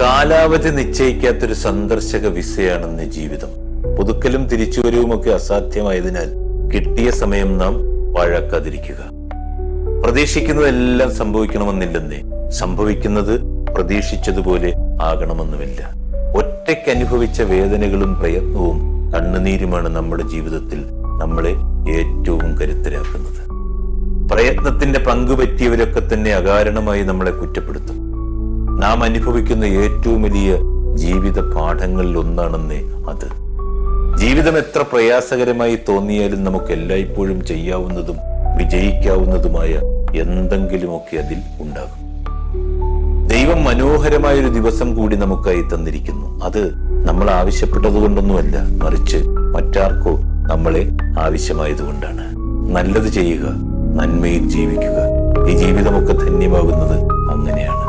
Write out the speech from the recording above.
കാലാവധി നിശ്ചയിക്കാത്തൊരു സന്ദർശക വിസയാണെന്ന് ജീവിതം. പുതുക്കലും തിരിച്ചുവരവുമൊക്കെ അസാധ്യമായതിനാൽ കിട്ടിയ സമയം നാം വഴക്കാതിരിക്കുക. പ്രതീക്ഷിക്കുന്നതെല്ലാം സംഭവിക്കണമെന്നില്ലെന്നേ സംഭവിക്കുന്നത് പ്രതീക്ഷിച്ചതുപോലെ ആകണമെന്നുമില്ല. ഒറ്റയ്ക്ക് അനുഭവിച്ച വേദനകളും പ്രയത്നവും കണ്ണുനീരുമാണ് നമ്മുടെ ജീവിതത്തിൽ നമ്മളെ ഏറ്റവും കരുത്തരാക്കുന്നത്. പ്രയത്നത്തിന്റെ പങ്കുപറ്റിയവരൊക്കെ തന്നെ അകാരണമായി നമ്മളെ കുറ്റപ്പെടുത്തും. നാം അനുഭവിക്കുന്ന ഏറ്റവും വലിയ ജീവിത പാഠങ്ങളിൽ ഒന്നാണെന്നേ അത്. ജീവിതം എത്ര പ്രയാസകരമായി തോന്നിയാലും നമുക്ക് എല്ലായ്പ്പോഴും ചെയ്യാവുന്നതും വിജയിക്കാവുന്നതുമായ എന്തെങ്കിലുമൊക്കെ അതിൽ ഉണ്ടാകും. ദൈവം മനോഹരമായ ഒരു ദിവസം കൂടി നമുക്കായി തന്നിരിക്കുന്നു. അത് നമ്മൾ ആവശ്യപ്പെട്ടത് കൊണ്ടൊന്നുമല്ല മറിച്ച് മറ്റാർക്കോ നമ്മളെ ആവശ്യമായതുകൊണ്ടാണ്. നല്ലത് ചെയ്യുക നന്മയിൽ ജീവിക്കുക. ഈ ജീവിതമൊക്കെ ധന്യമാകുന്നത് അങ്ങനെയാണ്.